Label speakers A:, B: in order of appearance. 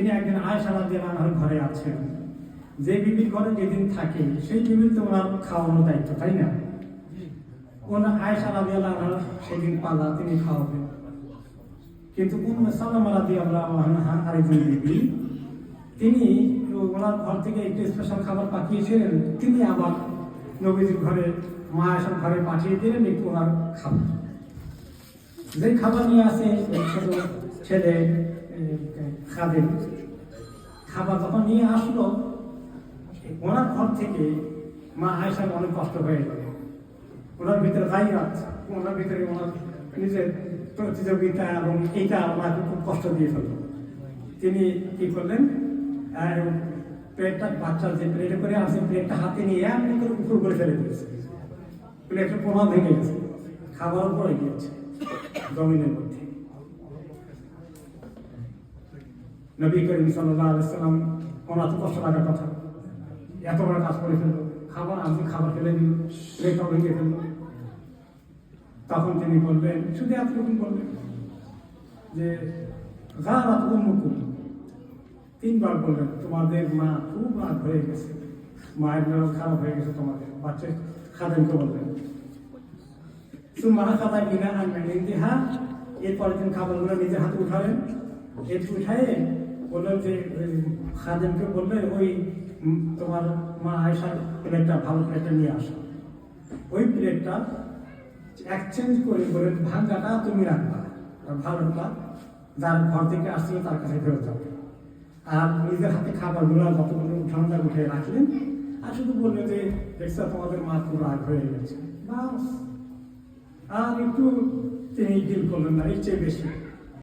A: তিনি একদিন আয়সা রাজি আনহার ঘরে আছেন। যে বিবির ঘরে যেদিন থাকে, সেই বিবির তো ওনার খাওয়ানোর দায়িত্ব, তাই না? ওনার আয়সা রাজি আনহার সেদিন পালা, তিনি খাওয়াবেন। কিন্তু উম্মে সালামা রাজি আল্লাহ আরেকজন বিবি, তিনি ওনার ঘর থেকে একটু স্পেশাল খাবার পাঠিয়েছিলেন, তিনি আবার নবীজির ঘরে, মা আয়সার ঘরে পাঠিয়ে দিলেন একটু ওনার খাবার। যে খাবার নিয়ে আসে ছেলে এ, খাবার যখন নিয়ে আসলো। ওনার ঘর থেকে মা আয়সার অনেক কষ্ট হয়ে গেল। ওনার ভিতরে গাইরাত ওনার ভিতরে ওনার নিজের প্রতিযোগিতা এবং এইটা ওনাকে খুব কষ্ট দিয়ে ফেলল। তিনি কি করলেন প্লেটটা বাচ্চার যে প্লেটে করে আসে প্লেটটা হাতে নিয়ে এমনি করে উপর করে ফেলে দিয়েছে। প্লেটের প্রভাব ভেঙে গেছে? খাবার পড়ে গিয়েছে জমিনের মধ্যে। নবী করিম সাল্লাহ ওনার তো কষ্ট লাগার কথা। এত বড় কাজ করে ফেলল। খাবার আমি খাবার ফেলে দিল প্লেটটা ভেঙে ফেলল। তখন তিনি বলবেন, শুধু এতটুকু বলবেন যে গারাত উম্মুকুম তিনবার বললেন, তোমাদের মা খুব রাগ হয়ে গেছে। মায়ের মেয়েও খারাপ হয়ে গেছে তোমাদের। বাচ্চা খাদেনকে বললেন সুমারা খাতা কিনা আনবেন ইন্তিহা। এরপরে তিনি খাবারগুলো নিজের হাতে উঠালেন। এর উঠায়ে বললেন যে, ওই খাদেনকে বললেন ওই তোমার মা আয়সার প্লেটটা, ভালো প্লেটটা নিয়ে আসো। ওই প্লেটটা এক্সচেঞ্জ করে বলেন ভাঙ্গাটা তুমি রাখবা। ভালোটা যার ঘর থেকে আসছিল তার কাছে ফেরত যাবে আর নিজের হাতে খাবারগুলো যতগুলো উঠানটা উঠে রাখলেন। আর শুধু বললেন যে, দেখছ, তোমাদের মা খুব রাগ হয়ে গেছে। বাস। আর একটু তিনি ডিল করলেন না, এর চেয়ে বেশি।